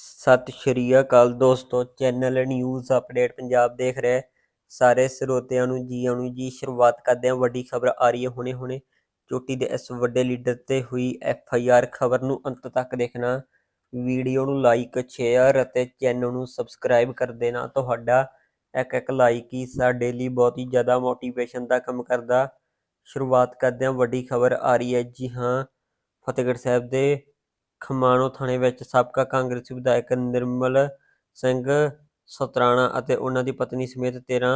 ਸਤਿ ਸ਼੍ਰੀ ਅਕਾਲ ਦੋਸਤੋ, channel news update Punjab ਦੇਖ ਰਹੇ ਸਾਰੇ ਸਰੋਤਿਆਂ ਨੂੰ ਜੀ ਆਇਆਂ ਨੂੰ ਜੀ ਸ਼ੁਰੂਆਤ ਕਰਦੇ ਹਾਂ। ਵੱਡੀ ਖਬਰ ਆ ਰਹੀ ਹੈ ਹੁਣੇ ਹੁਣੇ। ਚੋਟੀ ਦੇ ਇਸ ਵੱਡੇ ਲੀਡਰ ਤੇ ਹੋਈ ਐਫ ਆਈ ਆਰ ਖਬਰ ਨੂੰ ਅੰਤ ਤੱਕ ਦੇਖਣਾ। ਵੀਡੀਓ ਨੂੰ ਲਾਈਕ ਸ਼ੇਅਰ ਅਤੇ ਚੈਨਲ ਨੂੰ ਸਬਸਕ੍ਰਾਈਬ ਕਰ ਦੇਣਾ। ਤੁਹਾਡਾ ਇੱਕ ਇੱਕ ਲਾਈਕ ਹੀ ਸਾਡੇ ਲਈ ਬਹੁਤ ਹੀ ਜ਼ਿਆਦਾ ਮੋਟੀਵੇਸ਼ਨ ਦਾ ਕੰਮ ਕਰਦਾ। ਸ਼ੁਰੂਆਤ ਕਰਦੇ ਹਾਂ। ਵੱਡੀ ਖਬਰ ਆ ਰਹੀ ਹੈ ਜੀ ਹਾਂ, ਫਤਿਹਗੜ੍ਹ ਸਾਹਿਬ ਦੇ ਖਮਾਣੋ ਥਾਣੇ ਵਿੱਚ ਸਾਬਕਾ ਕਾਂਗਰਸੀ ਵਿਧਾਇਕ ਨਿਰਮਲ ਸਿੰਘ ਸਤਰਾਣਾ ਅਤੇ ਉਹਨਾਂ ਦੀ ਪਤਨੀ ਸਮੇਤ 13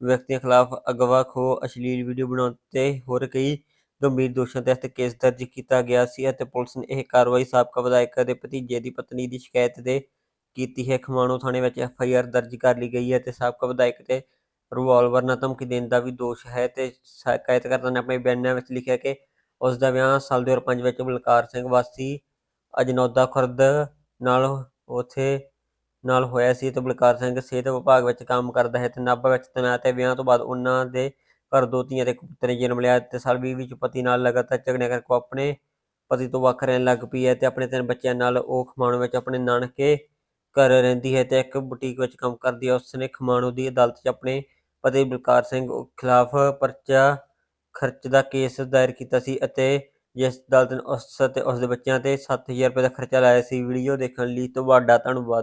ਵਿਅਕਤੀਆਂ ਖਿਲਾਫ ਅਗਵਾ ਖੋ ਅਸ਼ਲੀਲ ਵੀਡੀਓ ਬਣਾਉਣ ਤੇ ਹੋਰ ਕਈ ਗੰਭੀਰ ਦੋਸ਼ਾਂ ਤਹਿਤ ਕੇਸ ਦਰਜ ਕੀਤਾ ਗਿਆ ਸੀ ਅਤੇ ਪੁਲਿਸ ਨੇ ਇਹ ਕਾਰਵਾਈ ਸਾਬਕਾ ਵਿਧਾਇਕ ਦੇ ਭਤੀਜੇ ਦੀ ਪਤਨੀ ਦੀ ਸ਼ਿਕਾਇਤ ਤੇ ਕੀਤੀ ਹੈ। ਖਮਾਣੋ ਥਾਣੇ ਵਿੱਚ ਐਫ ਆਈ ਆਰ ਦਰਜ ਕਰ ਲਈ ਗਈ ਹੈ ਤੇ ਸਾਬਕਾ ਵਿਧਾਇਕ ਤੇ ਰਿਵਾਲਵਰ ਨਾਲ ਧਮਕੀ ਦੇਣ ਦਾ ਵੀ ਦੋਸ਼ ਹੈ ਤੇ ਸ਼ਿਕਾਇਤਕਰਤਾ ਨੇ ਆਪਣੇ ਬਿਆਨਾਂ ਵਿੱਚ ਲਿਖਿਆ ਕਿ ਉਸ ਦਾ ਵਿਆਹ ਸਾਲ 2005 ਵਿੱਚ ਬਲਕਾਰ ਸਿੰਘ ਵਾਸੀ ਅਜਨੌਦਾ ਖੁਰਦ ਨਾਲ ਉਥੇ ਨਾਲ ਹੋਇਆ ਸੀ ਤੇ ਬਲਕਾਰ ਸਿੰਘ ਸਿਹਤ ਵਿਭਾਗ ਵਿੱਚ ਕੰਮ ਕਰਦਾ ਹੈ ਤੇ ਨਾਭਾ ਵਿੱਚ ਤੈਨਾਤ ਹੈ ਵਿਆਹ ਤੋਂ ਬਾਅਦ ਉਹਨਾਂ ਦੇ ਘਰ ਦੋ ਧੀਆਂ ਤੇ ਪੁੱਤਰ ਨੇ ਜਨਮ ਲਿਆ ਤੇ ਸਾਲ 20 ਵਿੱਚ ਪਤੀ ਨਾਲ ਲਗਾਤਾਰ ਝਗੜਿਆਂ ਕਰਕੇ ਉਹ ਆਪਣੇ ਪਤੀ ਤੋਂ ਵੱਖ ਰਹਿਣ ਲੱਗ ਪਈ ਹੈ ਤੇ ਆਪਣੇ ਤਿੰਨ ਬੱਚਿਆਂ ਨਾਲ ਉਹ ਖਮਾਣੋ ਵਿੱਚ ਆਪਣੇ ਨਾਨਕੇ ਘਰ ਰਹਿੰਦੀ ਹੈ ਤੇ ਇੱਕ ਬੁਟੀਕ ਵਿੱਚ ਕੰਮ ਕਰਦੀ ਹੈ। ਉਸਨੇ ਖਮਾਣੋ ਦੀ ਅਦਾਲਤ 'ਚ ਆਪਣੇ ਪਤੀ ਬਲਕਾਰ ਸਿੰਘ ਖਿਲਾਫ ਪਰਚਾ ਖਰਚ ਦਾ ਕੇਸ ਦਾਇਰ ਕੀਤਾ ਸੀ ਅਤੇ ਜਿਸ ਅਦਾਲਤ ਨੇ ਉਸ ਅਤੇ ਉਸ ਦੇ ਬੱਚਿਆਂ ਤੇ 7000 ਰੁਪਏ ਦਾ ਖਰਚਾ ਲਾਇਆ ਸੀ। ਵੀਡੀਓ ਦੇਖਣ ਲਈ ਤੁਹਾਡਾ ਧੰਨਵਾਦ।